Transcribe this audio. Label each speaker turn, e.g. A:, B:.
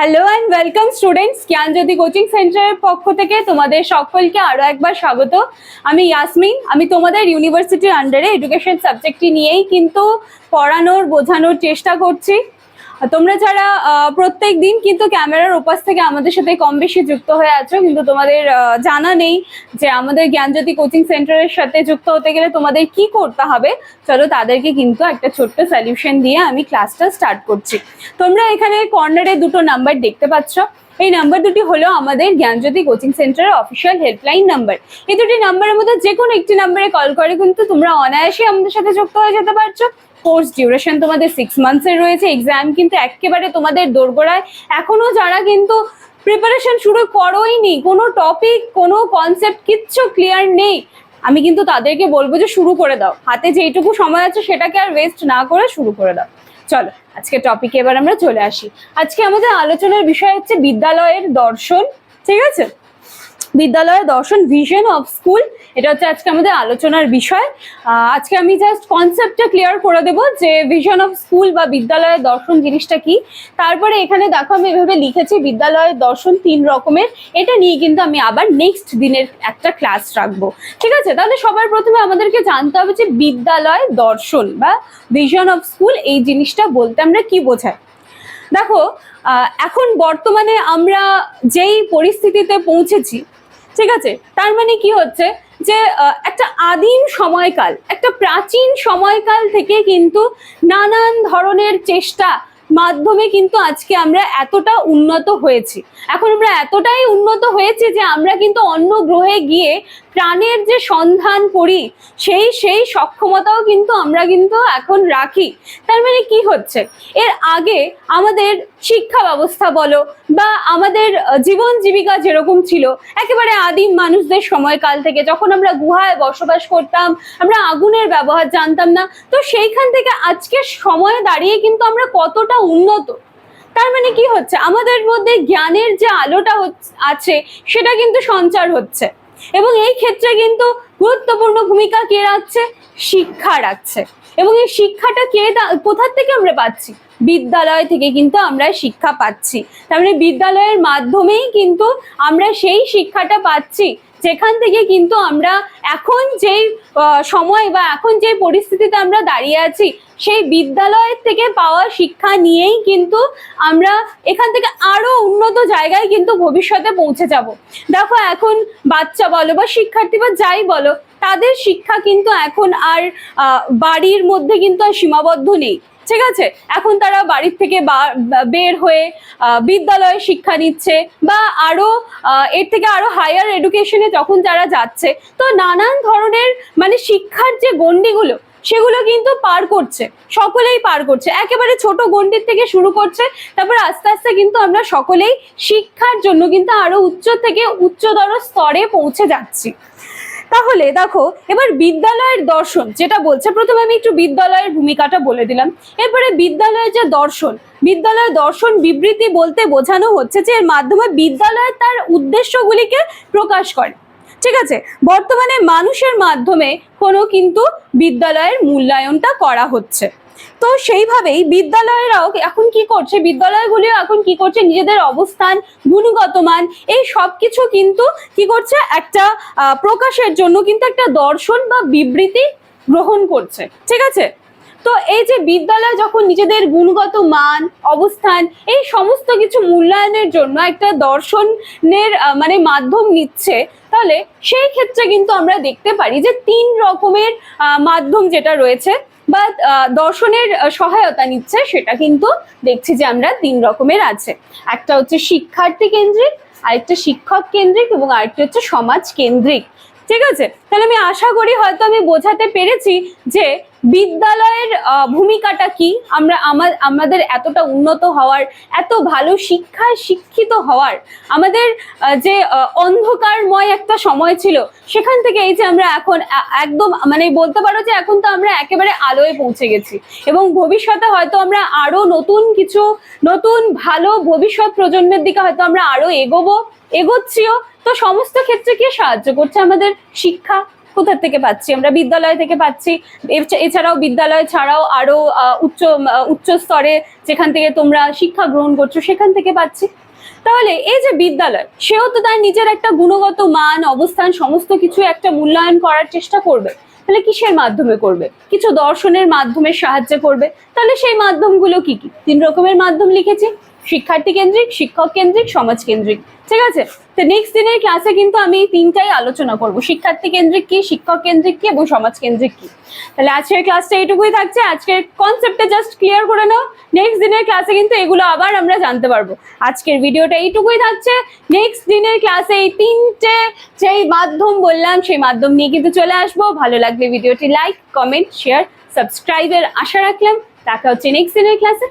A: Hello and welcome students Gyanjyoti coaching সেন্টারের পক্ষ থেকে তোমাদের সকলকে আরও একবার স্বাগত। আমি ইয়াসমিন আমি তোমাদের ইউনিভার্সিটির আন্ডারে এডুকেশন সাবজেক্টটি নিয়েই কিন্তু পড়ানোর, বোঝানোর চেষ্টা করছি। তোমরা যারা প্রত্যেক দিন কিন্তু ক্যামেরার ওপাশ থেকে আমাদের সাথে কম বেশি যুক্ত হয়ে আছো, কিন্তু তোমাদের জানা নেই যে আমাদের জ্ঞানজ্যোতি কোচিং সেন্টারের সাথে যুক্ত হতে গেলে তোমাদের কি করতে হবে, চলো তাদেরকে কিন্তু একটা ছোট্ট সলিউশন দিয়ে আমি ক্লাসটা স্টার্ট করছি। তোমরা এখানে কর্নারে দুটো নাম্বার দেখতে পাচ্ছ। এই নাম্বার দুটি হলো আমাদের জ্ঞানজ্যোতি কোচিং সেন্টারের অফিসিয়াল হেল্পলাইন নাম্বার। এই দুটি নাম্বারের মধ্যে যে কোনো একটি নাম্বারে কল করে কিন্তু তোমরা অনায়াসে আমাদের সাথে যুক্ত হয়ে যেতে পারছ। কোর্স ডিউরেশন তোমাদের সিক্স মান্থসের রয়েছে এক্সাম কিন্তু একেবারে তোমাদের দোরগোড়ায়। এখনও যারা কিন্তু প্রিপারেশন শুরু করোইনি, কোনো টপিক কোনো কনসেপ্ট কিচ্ছু ক্লিয়ার নেই, আমি কিন্তু তাদেরকে বলব যে শুরু করে দাও। হাতে যেইটুকু সময় আছে সেটাকে আর ওয়েস্ট না করে শুরু করে দাও। চলো, আজকে টপিকে এবার আমরা চলে আসি। আজকে আমাদের আলোচনার বিষয় হচ্ছে বিদ্যালয়ের দর্শন, ঠিক আছে? বিদ্যালয়ের দর্শন ভিশন অফ স্কুল এটা হচ্ছে আজকে আমাদের আলোচনার বিষয়। আজকে আমি জাস্ট কনসেপ্টটা ক্লিয়ার করে দেবো যে ভিশন অফ স্কুল বা বিদ্যালয়ের দর্শন জিনিসটা কি। তারপরে এখানে দেখো আমি এভাবে লিখেছি, বিদ্যালয়ের দর্শন তিন রকমের। এটা নিয়ে কিন্তু আমি আবার নেক্সট দিনের একটা ক্লাস রাখব। ঠিক আছে? তাহলে সবার প্রথমে আমাদেরকে জানতে হবে যে বিদ্যালয় দর্শন বা ভিশন অফ স্কুল এই জিনিসটা বলতে আমরা কি বোঝাই? দেখো এখন বর্তমানে আমরা যেই পরিস্থিতিতে পৌঁছেছি, ঠিক আছে? তার মানে কি হচ্ছে? যে একটা আদিম সময়কাল একটা প্রাচীন সময়কাল থেকে কিন্তু নানান ধরনের চেষ্টা মাধ্যমে কিন্তু আজকে আমরা এতটা উন্নত হয়েছি। এখন আমরা এতটাই উন্নত হয়েছি যে আমরা কিন্তু অন্য গ্রহে গিয়ে প্রাণের যে সন্ধান করি, সেই সেই সক্ষমতাও কিন্তু আমরা কিন্তু এখন রাখি। তার মানে কি হচ্ছে? এর আগে আমাদের শিক্ষা ব্যবস্থা বলো বা আমাদের জীবন জীবিকা যেরকম ছিল, একেবারে আদিম মানুষদের সময়কাল থেকে যখন আমরা গুহায় বসবাস করতাম, আমরা আগুনের ব্যবহার জানতাম না, তো সেইখান থেকে আজকের সময়ে দাঁড়িয়ে কিন্তু আমরা কতটা উন্নত। তার মানে কি হচ্ছে? আমাদের মধ্যে জ্ঞানের যে আলোটা আছে, সেটা কিন্তু সঞ্চার হচ্ছে। এবং এই ক্ষেত্রে কিন্তু গুরুত্বপূর্ণ ভূমিকা কে রাখছে? শিক্ষা রাখছে। এবং এই শিক্ষাটা কে কোথার থেকে আমরা পাচ্ছি? বিদ্যালয় থেকে কিন্তু আমরা শিক্ষা পাচ্ছি। তার মানে বিদ্যালয়ের মাধ্যমেই কিন্তু আমরা সেই শিক্ষাটা পাচ্ছি। যেখান থেকে কিন্তু আমরা এখন যেই সময় বা এখন যে পরিস্থিতিতে আমরা দাঁড়িয়ে আছি, সেই বিদ্যালয়ের থেকে পাওয়া শিক্ষা নিয়েই কিন্তু আমরা এখান থেকে আরও উন্নত জায়গায় কিন্তু ভবিষ্যতে পৌঁছে যাব। দেখো এখন বাচ্চা বলো বা শিক্ষার্থী বা যাই বলো, তাদের শিক্ষা কিন্তু এখন আর বাড়ির মধ্যে কিন্তু আর সীমাবদ্ধ নেই। ঠিক আছে? এখন তারা বাড়ির থেকে বের হয়ে বিদ্যালয়ে শিক্ষা নিচ্ছে বা আরও এর থেকে আরও হায়ার এডুকেশনে যখন যারা যাচ্ছে, তো নানান ধরনের মানে শিক্ষার যে গণ্ডিগুলো, সেগুলো কিন্তু পার করছে। সকলেই পার করছে। একেবারে ছোট গণ্ডির থেকে শুরু করছে। তারপর আস্তে আস্তে কিন্তু আমরা সকলেই শিক্ষার জন্য কিন্তু আরও উচ্চ থেকে উচ্চতর স্তরে পৌঁছে যাচ্ছি। তাহলে দেখো, এবার বিদ্যালয়ের দর্শন যেটা বলছে, প্রথমে আমি একটু বিদ্যালয়ের ভূমিকাটা বলে দিলাম। এরপরে বিদ্যালয়ের যে দর্শন, বিদ্যালয়ের দর্শন বিবৃতি বলতে বোঝানো হচ্ছে যে এর মাধ্যমে বিদ্যালয় তার উদ্দেশ্যগুলিকে প্রকাশ করে। ঠিক আছে? বর্তমানে মানুষের মাধ্যমে কোনো কিন্তু বিদ্যালয়ের মূল্যায়নটা করা হচ্ছে। তো সেইভাবেই বিদ্যালয়েরাও এখন কি করছে? বিদ্যালয়গুলিও এখন কি করছে? নিজেদের অবস্থান, গুণগত মান, এই সব কিছু কিন্তু কি করছে? একটা প্রকাশের জন্য কিন্তু একটা দর্শন বা বিবৃতি গ্রহণ করছে। ঠিক আছে? তো এই যে বিদ্যালয় যখন নিজেদের গুণগত মান, অবস্থান, এই সমস্ত কিছু মূল্যায়নের জন্য একটা দর্শনের মানে মাধ্যম নিচ্ছে, তাহলে সেই ক্ষেত্রে কিন্তু আমরা দেখতে পারি যে তিন রকমের মাধ্যম যেটা রয়েছে বা দর্শনের সহায়তা নিচ্ছে, সেটা কিন্তু দেখছি যে আমরা তিন রকমের আছে। একটা হচ্ছে শিক্ষার্থী কেন্দ্রিক, আরেকটা শিক্ষক কেন্দ্রিক এবং আরেকটা হচ্ছে সমাজ কেন্দ্রিক। ঠিক আছে? তাহলে আমি আশা করি হয়তো আমি বোঝাতে পেরেছি যে বিদ্যালয়ের ভূমিকাটা কি? আমরা আমার আমাদের এতটা উন্নত হওয়ার, এত ভালো শিক্ষায় শিক্ষিত হওয়ার, আমাদের যে অন্ধকারময় একটা সময় ছিল, সেখান থেকে এই যে আমরা এখন একদম মানে বলতে পারো যে এখন তো আমরা একেবারে আলোয় পৌঁছে গেছি। এবং ভবিষ্যতে হয়তো আমরা আরও নতুন কিছু, নতুন ভালো ভবিষ্যৎ প্রজন্মের দিকে হয়তো আমরা আরও এগোবো, এগোচ্ছিও, তো সমস্ত ক্ষেত্রে কি সাহায্য করছে আমাদের শিক্ষা? কোথা থেকে পাচ্ছি? আমরা বিদ্যালয় থেকে পাচ্ছি। এছাড়াও বিদ্যালয় ছাড়াও আরও উচ্চ উচ্চ স্তরে যেখান থেকে তোমরা শিক্ষা গ্রহণ করছ, সেখান থেকে পাচ্ছি। তাহলে এই যে বিদ্যালয়, সেও তো তার নিজের একটা গুণগত মান, অবস্থান, সমস্ত কিছু একটা মূল্যায়ন করার চেষ্টা করবে। তাহলে কিসের মাধ্যমে করবে? কিছু দর্শনের মাধ্যমে সাহায্য করবে। তাহলে সেই মাধ্যমগুলো কি কি? তিন রকমের মাধ্যম লিখেছি। শিক্ষার্থী কেন্দ্রিক, শিক্ষক কেন্দ্রিক, সমাজ কেন্দ্রিক। ঠিক আছে? তো নেক্সট দিনের ক্লাসে কিন্তু আমি তিনটাই আলোচনা করব। শিক্ষার্থী কেন্দ্রিক কি, শিক্ষক কেন্দ্রিক কি এবং সমাজ কেন্দ্রিক কি? তাহলে আজকের ক্লাসটা এইটুকুই থাকছে। আজকের কনসেপ্টটা জাস্ট ক্লিয়ার করে নাও। নেক্সট দিনের ক্লাসে কিন্তু এগুলো আবার আমরা জানতে পারব। আজকের ভিডিওটা এইটুকুই থাকছে। নেক্সট দিনের ক্লাসে এই তিনটে যেই মাধ্যম বললাম, সেই মাধ্যম নিয়ে কিন্তু চলে আসব। ভালো লাগলে ভিডিওটি লাইক কমেন্ট শেয়ার সাবস্ক্রাইবের আশা রাখলাম। দেখা হচ্ছে নেক্সট দিনের ক্লাসে